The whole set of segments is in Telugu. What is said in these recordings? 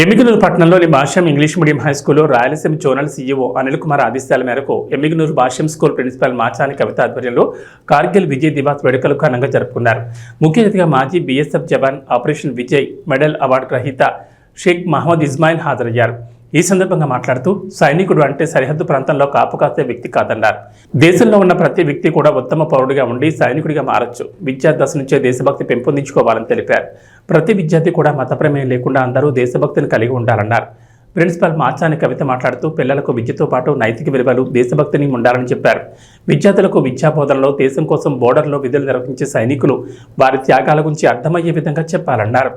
ఎమ్మిగనూరు పట్టణంలోని భాష్యం ఇంగ్లీష్ మీడియం హై స్కూల్లో రాయలసీమ జోనల్ సీఈఓ అనిల్ కుమార్ ఆదేశాల మేరకు ఎమ్మిగనూరు భాష్యం స్కూల్ ప్రిన్సిపల్ మాచాని కవిత ఆధ్వర్యంలో కార్గిల్ విజయ్ దివాస్ వేడుకలు ఘనంగా జరుపుకున్నారు. ముఖ్య అతిథిగా మాజీ BSF jawan operation Vijay medal award గ్రహీత షేక్ మహమ్మద్ ఇస్మాయిల్ హాజరయ్యారు. ఈ సందర్భంగా మాట్లాడుతూ సైనికుడు అంటే సరిహద్దు ప్రాంతంలో కాపు కాసే వ్యక్తి కాదన్నారు. దేశంలో ఉన్న ప్రతి వ్యక్తి కూడా ఉత్తమ పౌరుడిగా ఉండి సైనికుడిగా మారచ్చు. విద్యా నుంచే దేశభక్తి పెంపొందించుకోవాలని తెలిపారు. ప్రతి విద్యార్థి కూడా మత ప్రమేయం లేకుండా అందరూ దేశభక్తిని కలిగి ఉండాలన్నారు. ప్రిన్సిపల్ మాచాని కవిత మాట్లాడుతూ పిల్లలకు విద్యతో పాటు నైతిక విలువలు దేశభక్తిని ఉండాలని చెప్పారు. విద్యార్థులకు విద్యా బోధనలో దేశం కోసం బోర్డర్లో విధులు నిర్వహించే సైనికులు వారి త్యాగాల గురించి అర్థమయ్యే విధంగా చెప్పాలన్నారు.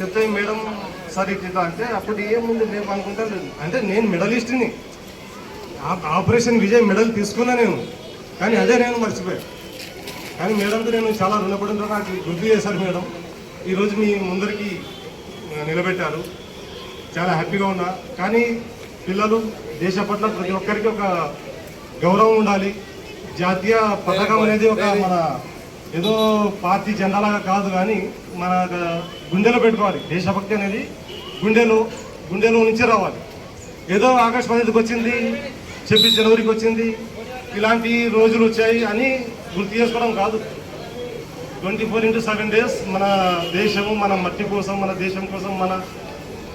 చెప్తే మేడం సార్ ఇట్లా అంటే అప్పుడు ఏముంది మేము అనుకుంటా అంటే నేను మెడలిస్ట్ని. ఆ- ఆపరేషన్ విజయ్ మెడల్ తీసుకున్నా నేను. కానీ అదే నేను మర్చిపోయా. కానీ మేడంతో నేను చాలా రుణపడిన నాకు గుర్తు చేశారు మేడం. ఈరోజు మీ ముందరికి నిలబెట్టారు. చాలా హ్యాపీగా ఉన్నా. కానీ పిల్లలు దేశ పట్ల ప్రతి ఒక్కరికి ఒక గౌరవం ఉండాలి. జాతీయ పథకం అనేది ఒక మన ఏదో పార్టీ జెండాలాగా కాదు కానీ మన గుండెలో పెట్టుకోవాలి. దేశభక్తి అనేది గుండెలో గుండెలో నుంచి రావాలి. ఏదో ఆగస్ట్ పదిహేనుకి వచ్చింది ఛబ్బీస్ జనవరికి వచ్చింది ఇలాంటి రోజులు వచ్చాయి అని గుర్తు చేసుకోవడం కాదు. Twenty four into seven days మన దేశము మన మట్టి కోసం మన దేశం కోసం మన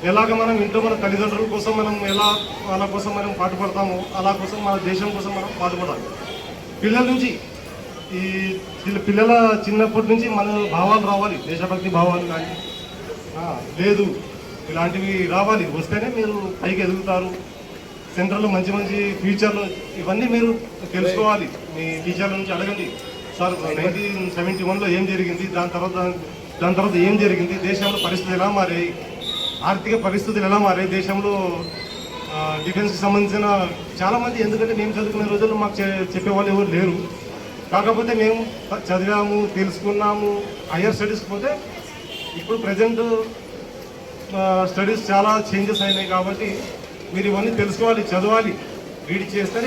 ఎలాగ మనం ఇంట్లో మన తల్లిదండ్రుల కోసం మనం ఎలా వాళ్ళ కోసం మనం పాటుపడతామో అలా కోసం మన దేశం కోసం మనం పాటుపడాలి. పిల్లల నుంచి ఈ పిల్లల చిన్నప్పటి నుంచి మన భావాలు రావాలి దేశభక్తి భావాలు కానీ. లేదు ఇలాంటివి రావాలి. వస్తేనే మీరు పైకి ఎదుగుతారు. సెంటర్లో మంచి మంచి ఫ్యూచర్లు ఇవన్నీ మీరు తెలుసుకోవాలి. మీ టీచర్ల నుంచి అడగండి. సార్ నైన్టీన్ సెవెంటీ వన్లో ఏం జరిగింది? దాని తర్వాత దాని తర్వాత ఏం జరిగింది? దేశంలో పరిస్థితులు ఎలా మారాయి? ఆర్థిక పరిస్థితులు ఎలా మారాయి? దేశంలో డిఫెన్స్కి సంబంధించిన చాలామంది ఎందుకంటే మేము చదువుకునే రోజుల్లో మాకు చెప్పేవాళ్ళు ఎవరు లేరు. కాకపోతే మేము చదివాము తెలుసుకున్నాము హయ్యర్ స్టడీస్కి పోతే ఇప్పుడు ప్రజెంట్ స్టడీస్ చాలా చేంజెస్ అయినాయి కాబట్టి మీరు ఇవన్నీ తెలుసుకోవాలి చదవాలి రీడ్ చేస్తే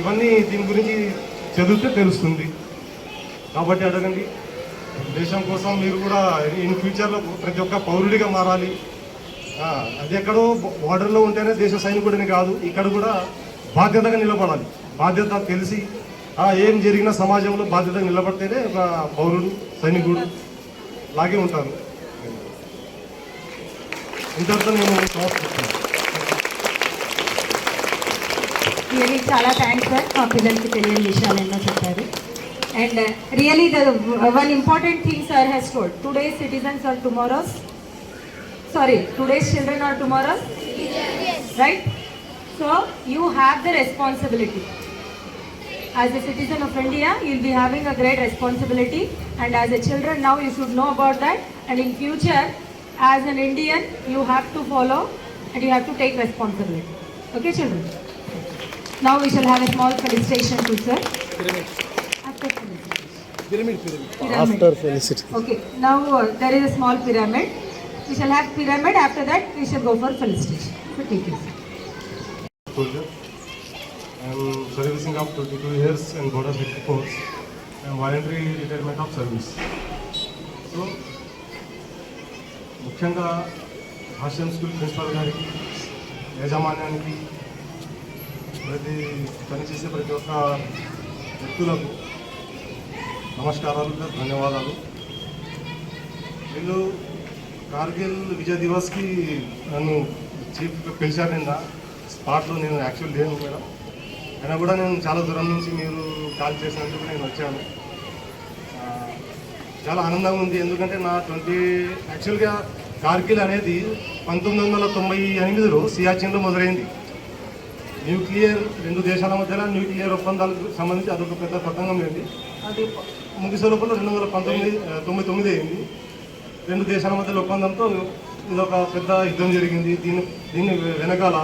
ఇవన్నీ దీని గురించి చదివితే తెలుస్తుంది. కాబట్టి అడగండి. దేశం కోసం మీరు కూడా ఇన్ ఫ్యూచర్లో ప్రతి ఒక్క పౌరుడిగా మారాలి. అది ఎక్కడో బార్డర్లో ఉంటేనే దేశ సైనికుడిని కాదు ఇక్కడ కూడా బాధ్యతగా నిలబడాలి. బాధ్యత తెలిసి ఏం జరిగినా సమాజంలో బాధ్యతగా నిలబడితేనే ఒక పౌరుడు సైనికుడు లాగే ఉంటారు. ఇంతటితో నేను రియలీ చాలా థ్యాంక్స్ సార్ మా పిల్లలకి తెలియని విషయాలు ఎన్నో చెప్పారు. And really the one important thing sir has told today's citizens are tomorrow's sorry today's children are tomorrow's right so you have the responsibility as a citizen of India, you'll be having a great responsibility, and as a children now, you should know about that. And in future, as an Indian, you have to follow and you have to take responsibility. Okay, children. Now we shall have a small felicitation to sir. After felicitation. Pyramid. After felicity. Okay. Now uh, there is a small pyramid. we shall have pyramid. After that, we shall go for felicitation. So take it. soldier. I'm servicing up 22 years in border safety force. I'm voluntary retirement of service. So ముఖ్యంగా భాష్యం స్కూల్ ప్రిన్సిపాల్ గారికి యాజమాన్యానికి ప్రతి పనిచేసే ప్రతి ఒక్క వ్యక్తులకు నమస్కారాలు ధన్యవాదాలు వీళ్ళు కార్గిల్ విజయ దివస్కి నన్ను చీఫ్ పిలిచారు నిన్న స్పాట్లో నేను యాక్చువల్ లేను మేడం అయినా కూడా నేను చాలా దూరం నుంచి మీరు కాల్ చేసినందుకు నేను వచ్చాను. చాలా ఆనందంగా ఉంది. ఎందుకంటే నా ట్వంటీ యాక్చువల్గా కార్గిల్ అనేది పంతొమ్మిది వందల తొంభై ఎనిమిదిలో సియాచిన్లో మొదలైంది. న్యూక్లియర్ రెండు దేశాల మధ్యలో న్యూక్లియర్ ఒప్పందాలకు సంబంధించి అదొక పెద్ద పతంగం ఏంటి అది ముగిసే లోపల రెండు వందల పంతొమ్మిది తొంభై తొమ్మిది అయింది. రెండు దేశాల మధ్యలో ఒప్పందంతో ఇది ఒక పెద్ద యుద్ధం జరిగింది. దీని దీని వెనకాల